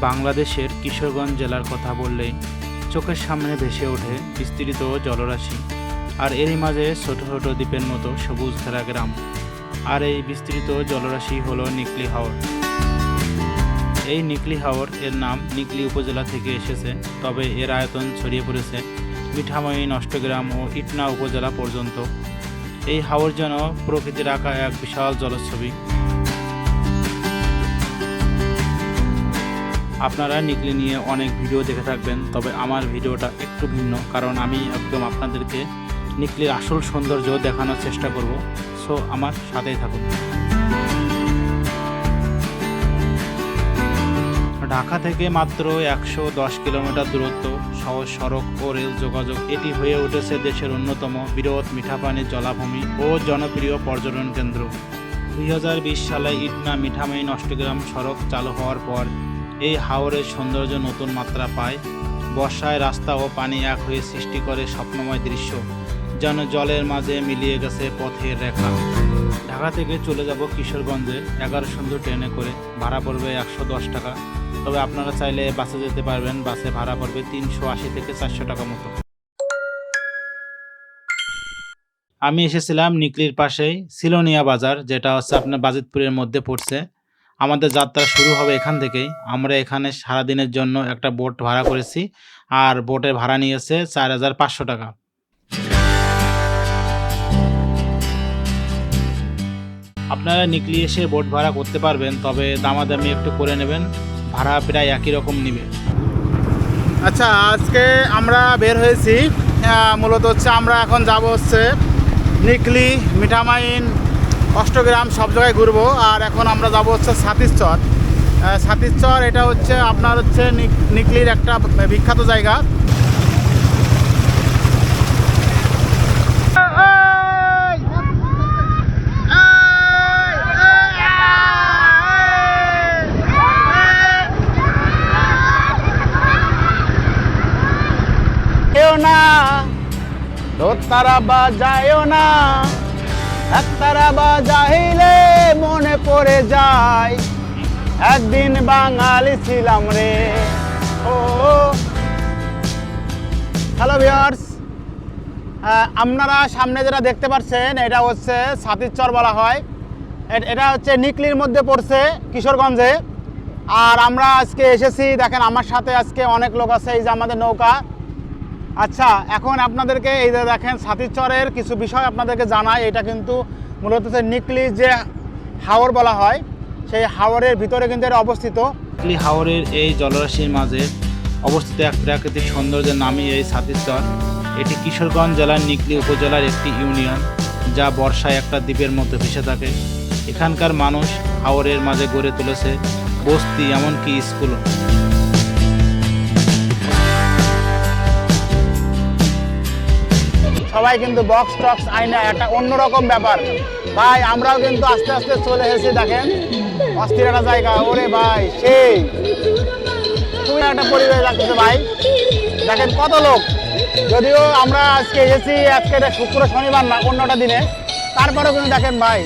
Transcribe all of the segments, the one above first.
বাংলাদেশের কিশোরগঞ্জ জেলার কথা বললেই চোখের সামনে ভেসে ওঠে বিস্তৃত জলরাশি। আর এরই মাঝে ছোট ছোট দ্বীপের মতো সবুজ ঘেরা গ্রাম। আর এই বিস্তৃত জলরাশি হলো নিকলি হাওর। এই নিকলি হাওর এর নাম নিকলি উপজেলা থেকে এসেছে, তবে এর আয়তন ছড়িয়ে পড়েছে মিঠাময়ী নষ্টগ্রাম ও ইটনা উপজেলা পর্যন্ত। এই হাওর যেন প্রকৃতির আঁকা এক বিশাল জলছবি আপনারা নিকলি নিয়ে অনেক ভিডিও দেখে থাকবেন, তবে আমার ভিডিওটা একটু ভিন্ন, কারণ আমি একদম আপনাদেরকে নিকলির আসল সৌন্দর্য দেখানোর চেষ্টা করব। সো আমার সাথেই থাকুন। ঢাকা থেকে মাত্র একশো দশ কিলোমিটার দূরত্ব, সহজ সড়ক ও রেল যোগাযোগ, এটি হয়ে উঠেছে দেশের অন্যতম বৃহৎ মিঠাপানির জলাভূমি ও জনপ্রিয় পর্যটন কেন্দ্র। দুই হাজার বিশ সালে ইটনা মিঠাময়ী নষ্টগ্রাম সড়ক চালু হওয়ার পর এই হাওরের সৌন্দর্য নতুন মাত্রা পায়। বর্ষায় রাস্তা ও পানি এক হয়ে সৃষ্টি করে স্বপ্নময় দৃশ্য, যেন জলের মাঝে মিলিয়ে গেছে পথের রেখা। ঢাকা থেকে চলে যাব কিশোরগঞ্জে, এগারো সুন্দর ট্রেনে করে। ভাড়া পড়বে একশো দশ টাকা। তবে আপনারা চাইলে বাসে যেতে পারবেন। বাসে ভাড়া পড়বে তিনশো আশি থেকে চারশো টাকা মতো। আমি এসেছিলাম নিকলির পাশেই, সিলোনিয়া বাজার, যেটা হচ্ছে আপনার বাজিতপুরের মধ্যে পড়ছে। আমাদের যাত্রা শুরু হবে এখান থেকেই। আমরা এখানে সারাদিনের জন্য একটা বোট ভাড়া করেছি আর বোটের ভাড়া নিয়েছে চার হাজার পাঁচশো টাকা। আপনারা নিকলি এসে বোট ভাড়া করতে পারবেন, তবে দামাদামি একটু করে নেবেন, ভাড়া প্রায় একই রকম নিবে। আচ্ছা আজকে আমরা বের হয়েছি মূলত হচ্ছে আমরা এখন যাব হচ্ছে নিকলি মিঠামাইন অষ্টগ্রাম সব জায়গায় ঘুরবো। আর এখন আমরা যাব হচ্ছে সাতিশচর আহ, এটা হচ্ছে আপনার হচ্ছে নিক- নিকলির একটা বিখ্যাত জায়গা। না। দোতারা বাজায়ও না। একতারা বাজাইলে মনে পড়ে যায়। একদিন বাঙালি ছিলাম রে। ও হ্যালো ভিওর্স আপনারা সামনে যেটা দেখতে পাচ্ছেন, এটা হচ্ছে সাতিরচর বলা হয়। এটা হচ্ছে নিকলির মধ্যে পড়ছে কিশোরগঞ্জে। আর আমরা আজকে এসেছি, দেখেন আমার সাথে আজকে অনেক লোক আছে, এই যে আমাদের নৌকা। আচ্ছা এখন আপনাদেরকে এই যে দেখেন সাতিরচরের কিছু বিষয় আপনাদেরকে জানায় এটা কিন্তু মূলত হচ্ছে নিকলি যে হাওর বলা হয়, সেই হাওরের ভিতরে কিন্তু এটা অবস্থিত। নিকলি হাওরের এই জলরাশির মাঝে অবস্থিত এক প্রাকৃতিক সৌন্দর্যের নামই এই সাতিশচর এটি কিশোরগঞ্জ জেলার নিকলি উপজেলার একটি ইউনিয়ন, যা বর্ষায় একটা দ্বীপের মতো ভেসে থাকে। এখানকার মানুষ হাওরের মাঝে গড়ে তুলেছে বস্তি, এমনকি স্কুলও। সবাই কিন্তু বক্স টক্স আইনা একটা অন্যরকম ব্যাপার। ভাই, আমরাও কিন্তু আস্তে আস্তে চলে এসেছি, দেখেন। অস্থির একটা জায়গা, ওরে ভাই, সেই। খুবই একটা পরিবেশ লাগতেছে, ভাই। দেখেন কত লোক। যদিও আমরা আজকে এসেছি, আজকে এটা শুক্র, শনিবার না, অন্যটা দিনে। তারপরেও কিন্তু দেখেন, ভাই,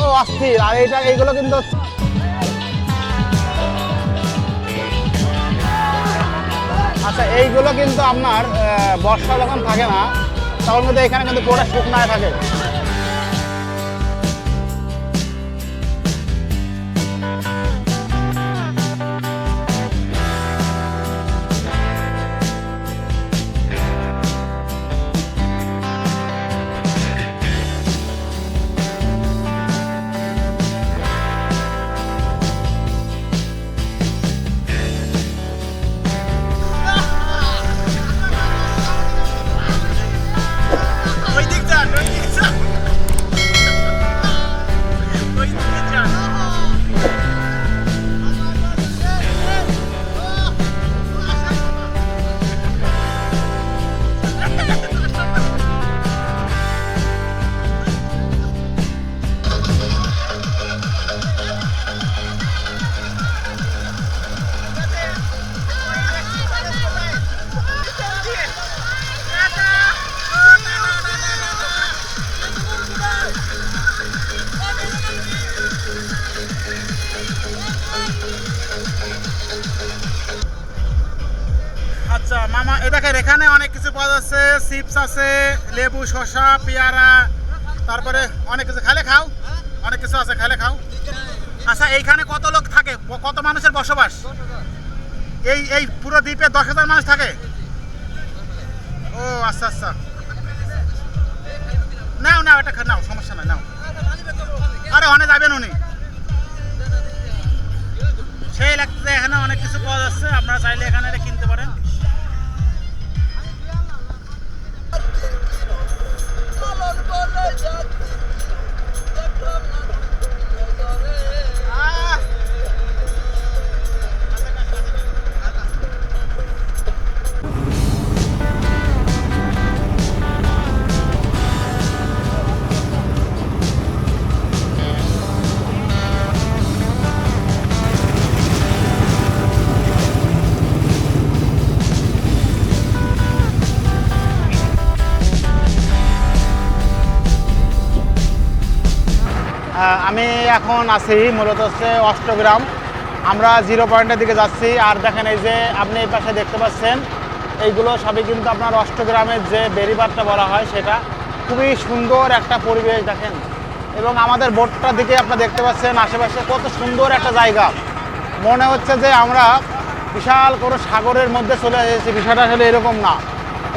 ও অস্থির। আর এইটা, এইগুলো কিন্তু আচ্ছা এইগুলো কিন্তু আপনার বর্ষা যখন থাকে না তখন মধ্যে এখানে কিন্তু পুরোটা শুকনায় থাকে। আছে, লেবু, শসা, পেয়ারা, তারপরে অনেক কিছু। খালে খাও, অনেক কিছু আছে, খালে খাও। আচ্ছা এইখানে কত লোক থাকে? কত মানুষের বসবাস? এই এই পুরো দ্বীপে দশ হাজার মানুষ থাকে? ও আচ্ছা আচ্ছা। নাও নাও এটা নাও, সমস্যা নাই, নাও। আরে অনেক যাবেন উনি। সেই লাগতেছে এখানে অনেক কিছু পাওয়া যাচ্ছে, আপনারা চাইলে এখানে কিনতে পারেন। Alzate! এখন আছি মূলত হচ্ছে অষ্টগ্রাম। আমরা জিরো পয়েন্টের দিকে যাচ্ছি। আর দেখেন এই যে আপনি এই পাশে দেখতে পাচ্ছেন, এইগুলো সবই কিন্তু আপনার অষ্টগ্রামের যে বেরিবারটা বলা হয় সেটা। খুবই সুন্দর একটা পরিবেশ দেখেন। এবং আমাদের বোটটার দিকে আপনারা দেখতে পাচ্ছেন, আশেপাশে কত সুন্দর একটা জায়গা। মনে হচ্ছে যে আমরা বিশাল কোনো সাগরের মধ্যে চলে এসেছি। বিষয়টা আসলে এরকম না।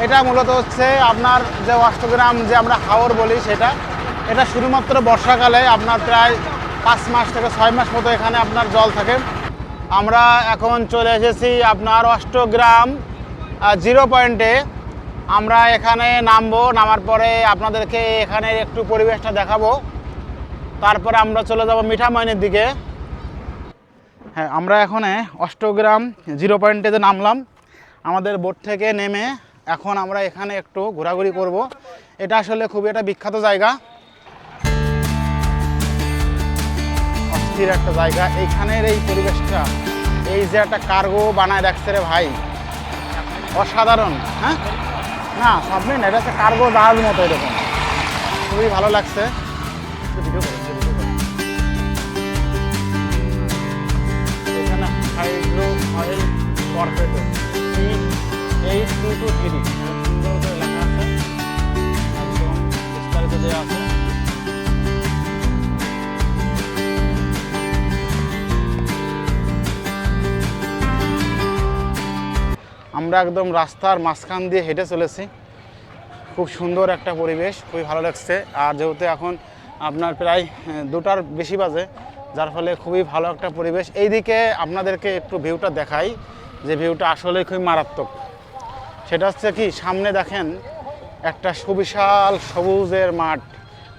এটা মূলত হচ্ছে আপনার যে অষ্টগ্রাম যে আমরা হাওর বলি সেটা, এটা শুধুমাত্র বর্ষাকালে আপনার প্রায় পাঁচ মাস থেকে ছয় মাস মতো এখানে আপনার জল থাকে। আমরা এখন চলে এসেছি আপনার অষ্টগ্রাম জিরো পয়েন্টে আমরা এখানে নামবো, নামার পরে আপনাদেরকে এখানে একটু পরিবেশটা দেখাবো। তারপরে আমরা চলে যাব মিঠামইনের দিকে। হ্যাঁ আমরা এখন অষ্টগ্রাম জিরো পয়েন্টে যে নামলাম, আমাদের বোট থেকে নেমে এখন আমরা এখানে একটু ঘোরাঘুরি করব। এটা আসলে খুবই একটা বিখ্যাত জায়গা। অস্থির একটা জায়গা। এইখানের এই পরিবেশটা, এই যে একটা কার্গো বানায় রাখছে রে ভাই, অসাধারণ হ্যাঁ? না, সাবমেরিন, এটা হচ্ছে কার্গো জাহাজ মতো এরকম। খুবই ভালো লাগছে। এখানে oil eight two two three আমরা একদম রাস্তার মাঝখান দিয়ে হেঁটে চলেছি। খুব সুন্দর একটা পরিবেশ, খুবই ভালো লাগছে। আর যেহেতু এখন আপনার প্রায় দুটার বেশি বাজে, যার ফলে খুবই ভালো একটা পরিবেশ। এইদিকে আপনাদেরকে একটু ভিউটা দেখাই, যে ভিউটা আসলে খুবই মারাত্মক। সেটা হচ্ছে কি, সামনে দেখেন একটা সুবিশাল সবুজের মাঠ।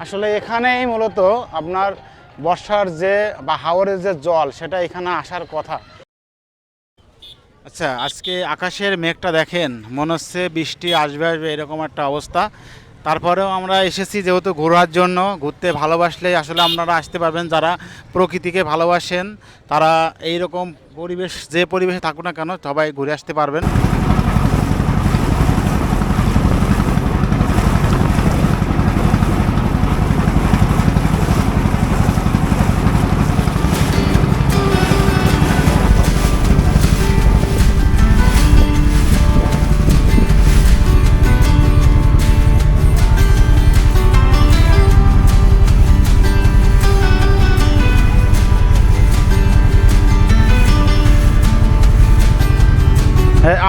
আসলে এখানেই মূলত আপনার বর্ষার যে বা হাওরের যে জল, সেটা এখানে আসার কথা। আচ্ছা আজকে আকাশের মেঘটা দেখেন, মনে হচ্ছে বৃষ্টি আসবে আসবে, এরকম একটা অবস্থা। তারপরেও আমরা এসেছি যেহেতু ঘোরার জন্য, ঘুরতে ভালোবাসলে আসলে আপনারা আসতে পারবেন, যারা প্রকৃতিকে ভালোবাসেন, তারা এই রকম পরিবেশ, যে পরিবেশে থাকুক না কেন, সবাই ঘুরে আসতে পারবেন।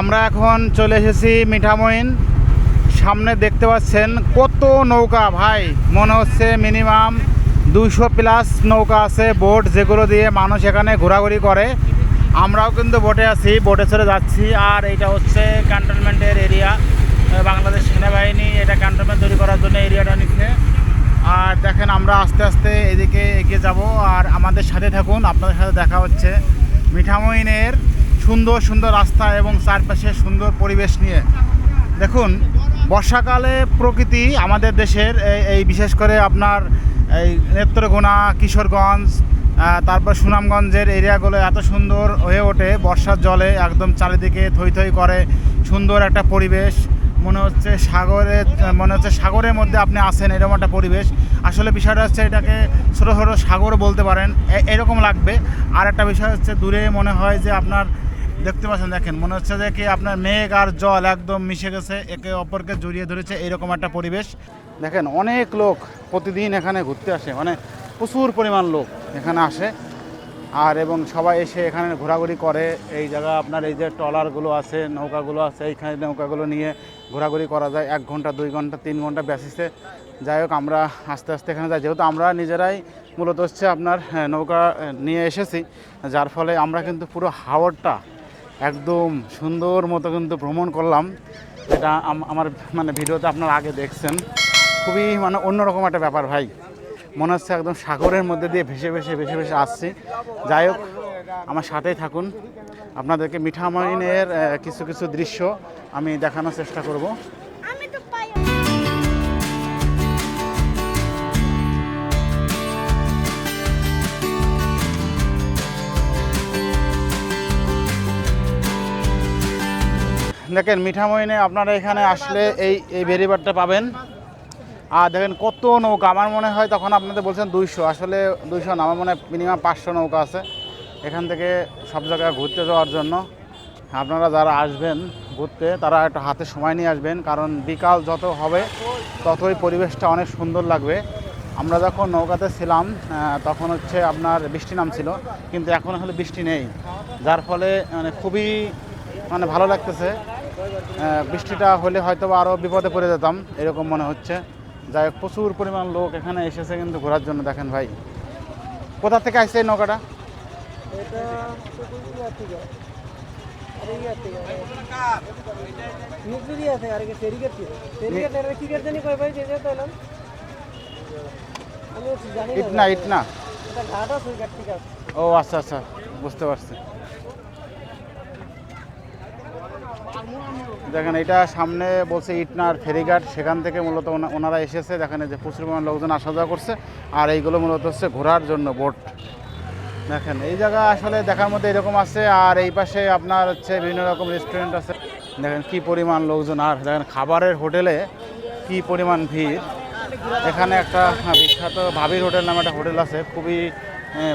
আমরা এখন চলে এসেছি মিঠামইন। সামনে দেখতে পাচ্ছেন কত নৌকা, ভাই। মনে হচ্ছে মিনিমাম দুইশো প্লাস নৌকা আছে, বোট যেগুলো দিয়ে মানুষ এখানে ঘোরাঘুরি করে। আমরাও কিন্তু বোটে আছি, বোটে চড়ে যাচ্ছি। আর এটা হচ্ছে ক্যান্টনমেন্টের এরিয়া। বাংলাদেশ সেনাবাহিনী এটা ক্যান্টনমেন্ট তৈরি করার জন্য এরিয়াটা নিচ্ছে। আর দেখেন, আমরা আস্তে আস্তে এদিকে এগিয়ে যাব। আর আমাদের সাথে থাকুন, আপনাদের সাথে দেখা হচ্ছে মিঠামইনের সুন্দর সুন্দর রাস্তা এবং চারপাশে সুন্দর পরিবেশ নিয়ে। দেখুন, বর্ষাকালে প্রকৃতি আমাদের দেশের এই- বিশেষ করে আপনার এই নেত্রকোনা, কিশোরগঞ্জ তারপর সুনামগঞ্জের এরিয়াগুলো এত সুন্দর হয়ে ওঠে। বর্ষার জলে একদম চারিদিকে থই থই করে। সুন্দর একটা পরিবেশ। মনে হচ্ছে সাগরে, মনে হচ্ছে সাগরের মধ্যে আপনি আছেন, এরকম একটা পরিবেশ। আসলে বিষয়টা হচ্ছে এটাকে ছোটো ছোটো সাগর বলতে পারেন। এরকম লাগবে। আর একটা বিষয় হচ্ছে, দূরে মনে হয় যে আপনার দেখতে পাচ্ছেন দেখেন মনে হচ্ছে যে কি আপনার মেঘ আর জল একদম মিশে গেছে একে অপরকে জড়িয়ে ধরেছে এরকম একটা পরিবেশ। দেখেন অনেক লোক প্রতিদিন এখানে ঘুরতে আসে মানে প্রচুর পরিমাণ লোক এখানে আসে। আর এবং সবাই এসে এখানে ঘোরাঘুরি করে এই জায়গা আপনার এই যে ট্রলারগুলো আছে নৌকাগুলো আছে এইখানে নৌকাগুলো নিয়ে ঘোরাঘুরি করা যায় এক ঘণ্টা দুই ঘণ্টা তিন ঘণ্টা বেসিসে যাই হোক আমরা আস্তে আস্তে এখানে যাই। যেহেতু আমরা নিজেরাই মূলত হচ্ছে আপনার হ্যাঁ, নৌকা নিয়ে এসেছি যার ফলে আমরা কিন্তু পুরো হাওড়টা একদম সুন্দর মতো কিন্তু ভ্রমণ করলাম। এটা আমার মানে ভিডিওতে আপনারা আগে দেখছেন। খুবই মানে অন্যরকম একটা ব্যাপার ভাই। মনে হচ্ছে একদম সাগরের মধ্যে দিয়ে ভেসে ভেসে ভেসে ভেসে আসছি। যাই হোক, আমার সাথেই থাকুন। আপনাদেরকে মিঠামাইনের কিছু কিছু দৃশ্য আমি দেখানোর চেষ্টা করব। দেখেন মিঠামইনে আপনারা এখানে আসলে এই এই বেরিবারটা পাবেন। আর দেখেন কত নৌকা আমার মনে হয় তখন আপনাদের বলছেন দুইশো। আসলে দুইশো না আমার মনে হয় মিনিমাম পাঁচশো নৌকা আছে। এখান থেকে সব জায়গায় ঘুরতে যাওয়ার জন্য। আপনারা যারা আসবেন ঘুরতে তারা একটু হাতে সময় নিয়ে আসবেন। কারণ বিকাল যত হবে ততই পরিবেশটা অনেক সুন্দর লাগবে। আমরা যখন নৌকাতে ছিলাম তখন হচ্ছে আপনার বৃষ্টি নামছিল। কিন্তু এখন আসলে বৃষ্টি নেই। যার ফলে মানে খুবই মানে ভালো লাগতেছে। বৃষ্টিটা হলে হয়তো আরও বিপদে পড়ে যেতাম এরকম মনে হচ্ছে। যাই হোক প্রচুর পরিমাণ লোক এখানে এসেছে কিন্তু ঘোরার জন্য দেখেন ভাই। কোথা থেকে আসছে এই নৌকাটা? ইটনা ইটনা ও আচ্ছা আচ্ছা বুঝতে পারছি। দেখেন এটা সামনে বলছে ইটনার ফেরিঘাট সেখান থেকে মূলত ওনারা এসেছে। দেখেন যে প্রচুর পরিমাণ লোকজন আসা যাওয়া করছে আর এইগুলো মূলত হচ্ছে ঘোরার জন্য বোট। দেখেন এই জায়গা আসলে দেখার মধ্যে এরকম আছে আর এই পাশে আপনার হচ্ছে বিভিন্ন রকম রেস্টুরেন্ট আছে। দেখেন কি পরিমাণ লোকজন আর দেখেন খাবারের হোটেলে কি পরিমাণ ভিড়। এখানে একটা হ্যাঁ, বিখ্যাত ভাবির হোটেল নামে একটা হোটেল আছে খুবই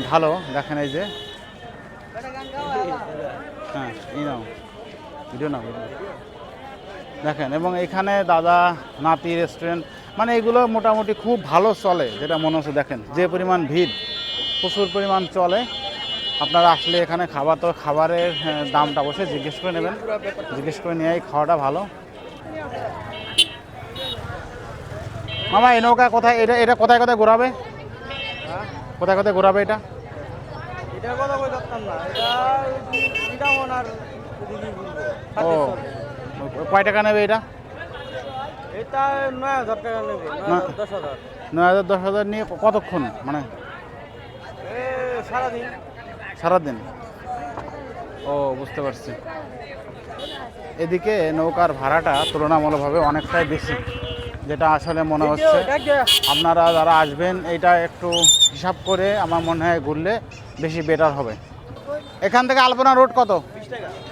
ভালো। দেখেন এই যে। হ্যাঁ এই নাও। Video video. দেখেন, এবং এখানে দাদা, নাতি রেস্টুরেন্ট মানে এগুলো মোটামুটি খুব ভালো চলে, যেটা মনে হচ্ছে দেখেন, যে পরিমাণ ভিড়, প্রচুর পরিমাণ চলে। আপনারা আসলে এখানে খাবার তো খাবারের দামটা অবশ্যই জিজ্ঞেস করে নেবেন। জিজ্ঞেস করে নিয়েই খাওয়াটা ভালো। মামা, এই নৌকা কোথায়, এটা এটা কোথায় কোথায় ঘোরাবে? কোথায় কোথায় ঘোরাবে এটা? এটা কথা না, এটা ও কয় টাকা নেবে এটা? এটা নয় হাজার টাকা নেবে দশ হাজার। নয় হাজার দশ হাজার নিয়ে কতক্ষণ মানে? সারাদিন। সারাদিন? ও বুঝতে পারছি। এদিকে নৌকার ভাড়াটা তুলনামূলকভাবে অনেকটাই বেশি যেটা আসলে মনে হচ্ছে আপনারা যারা আসবেন এটা একটু হিসাব করে আমার মনে হয় ঘুরলে বেশি বেটার হবে। এখান থেকে আলপনা রোড কত?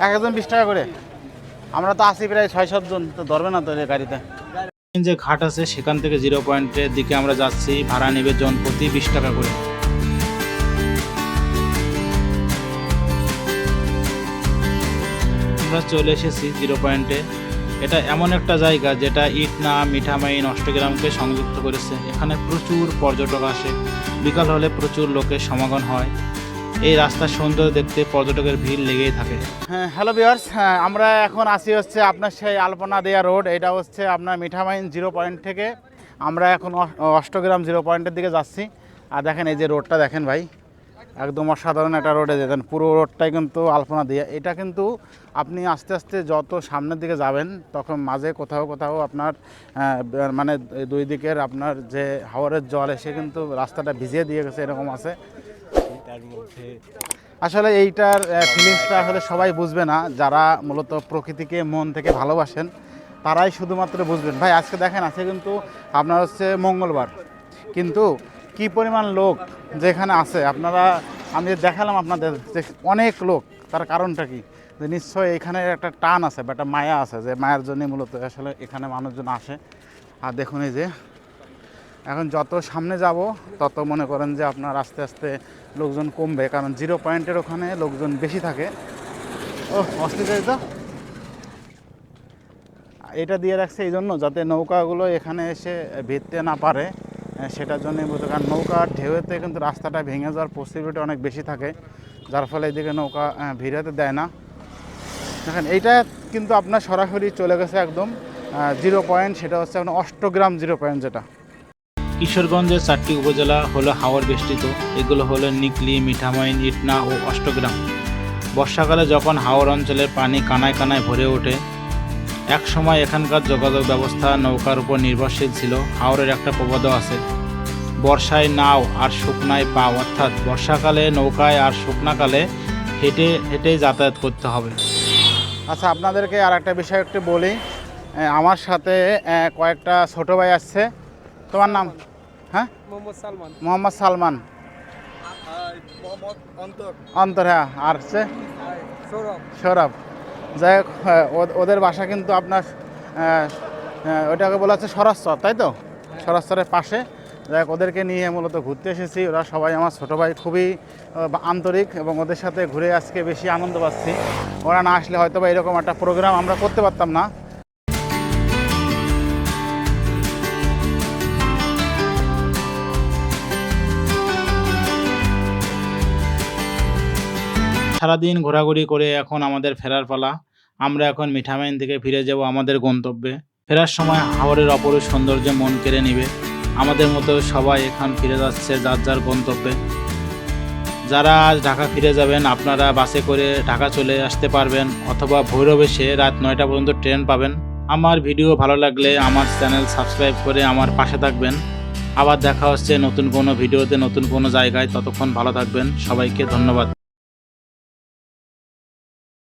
এক একজন বিশ টাকা করে। আমরা তো আসি প্রায় ছয় সাতজন তো ধরবে না তো এই গাড়িতে? যে ঘাট আছে সেখান থেকে জিরো পয়েন্টের দিকে আমরা যাচ্ছি ভাড়া নেবে জন প্রতি বিশ টাকা করে। আমরা চলে এসেছি জিরো পয়েন্টে এটা এমন একটা জায়গা যেটা ইটনা মিঠামাইন অষ্টগ্রামকে সংযুক্ত করেছে। এখানে প্রচুর পর্যটক আসে। বিকাল হলে প্রচুর লোকের সমাগম হয়। এই রাস্তার সৌন্দর্য দেখতে পর্যটকের ভিড় লেগেই থাকে। হ্যাঁ হ্যালো বিয়ার্স হ্যাঁ আমরা এখন আসি হচ্ছে আপনার সেই আলপনা দেয়া রোড এটা হচ্ছে আপনার মিঠামাইন জিরো পয়েন্ট থেকে। আমরা এখন অষ্টগ্রাম জিরো পয়েন্টের দিকে যাচ্ছি। আর দেখেন এই যে রোডটা দেখেন ভাই, একদম অসাধারণ একটা রোডে যেতেন পুরো রোডটাই কিন্তু আলপনা দিয়ে। এটা কিন্তু আপনি আস্তে আস্তে যত সামনের দিকে যাবেন, তখন মাঝে কোথাও কোথাও আপনার মানে দুই দিকের আপনার যে হাওয়ারের জল এসে কিন্তু রাস্তাটা ভিজিয়ে দিয়ে গেছে, এরকম আছে। আসলে এইটার ফিলিংসটা আসলে সবাই বুঝবে না। যারা মূলত প্রকৃতিকে মন থেকে ভালোবাসেন, তারাই শুধুমাত্র বুঝবেন। ভাই, আজকে দেখেন আছে কিন্তু আপনার হচ্ছে মঙ্গলবার। কিন্তু কি পরিমাণ লোক যেখানে আছে, আপনারা, আমি দেখালাম আপনাদের যে অনেক লোক, তার কারণটা কি? যে নিশ্চয়ই এখানে একটা টান আছে বা একটা মায়া আছে, যে মায়ের জন্য মূলত আসলে এখানে মানুষজন আসে। আর দেখুন এই যে এখন যত সামনে যাব, তত মনে করেন যে আপনার আস্তে আস্তে লোকজন কমবে, কারণ জিরো পয়েন্টের ওখানে লোকজন বেশি থাকে। ও অস্থির তো এটা দিয়ে রাখছে এই জন্য যাতে নৌকাগুলো এখানে এসে ভিড়তে না পারে সেটার জন্যই বলতে কারণ নৌকার ঢেউতে কিন্তু রাস্তাটা ভেঙে যাওয়ার পসিবিলিটি অনেক বেশি থাকে, যার ফলে এদিকে নৌকা ভিড়াতে দেয় না। দেখেন, এইটা কিন্তু আপনার সরাসরি চলে গেছে একদম জিরো পয়েন্ট, সেটা হচ্ছে এখন অষ্টগ্রাম জিরো পয়েন্ট যেটা। কিশোরগঞ্জের চারটি উপজেলা হলো হাওর বেষ্টিত। এগুলো হলো নিকলি মিঠামইন ইটনা ও অষ্টগ্রাম। বর্ষাকালে যখন হাওর অঞ্চলের পানি কানায় কানায় ভরে ওঠে, এক সময় এখানকার যোগাযোগ ব্যবস্থা নৌকার উপর নির্ভরশীল ছিল। হাওরের একটা প্রবাদও আছে। বর্ষায় নাও আর শুকনায় পাও অর্থাৎ বর্ষাকালে নৌকায় আর শুকনাকালে হেঁটে হেঁটেই যাতায়াত করতে হবে। আচ্ছা আপনাদেরকে আর একটা বিষয় একটু বলি। আমার সাথে কয়েকটা ছোটো ভাই আসছে। তোমার নাম? হ্যাঁ? মোহাম্মদ সালমান। মোহাম্মদ সালমান। অন্তর হ্যাঁ আর হচ্ছে সৌরভ। যাই হোক হ্যাঁ, ও- ওদের বাসা কিন্তু আপনার ওইটাকে বলা হচ্ছে সরাসর তাই তো? সরাসরের পাশে। যাই হোক ওদেরকে নিয়ে মূলত ঘুরতে এসেছি। ওরা সবাই আমার ছোটো ভাই খুবই আন্তরিক এবং ওদের সাথে ঘুরে আজকে বেশি আনন্দ পাচ্ছি। ওরা না আসলে হয়তো বা এরকম একটা প্রোগ্রাম আমরা করতে পারতাম না। সারাদিন ঘোরাঘুরি করে এখন আমাদের ফেরার পালা। আমরা এখন মিঠামাইন থেকে ফিরে যাব আমাদের গন্তব্যে। ফেরার সময় হাওরের অপরূপ সৌন্দর্য মন কেড়ে নিবে। আমাদের মতো সবাই এখন ফিরে যাচ্ছে যার যার গন্তব্যে। যারা আজ ঢাকা ফিরে যাবেন, আপনারা বাসে করে ঢাকা চলে আসতে পারবেন অথবা ভৈরব এসে রাত নয়টা পর্যন্ত ট্রেন পাবেন। আমার ভিডিও ভালো লাগলে আমার চ্যানেল সাবস্ক্রাইব করে আমার পাশে থাকবেন। আবার দেখা হচ্ছে নতুন কোনো ভিডিওতে নতুন কোনো জায়গায়। ততক্ষণ ভালো থাকবেন। সবাইকে ধন্যবাদ।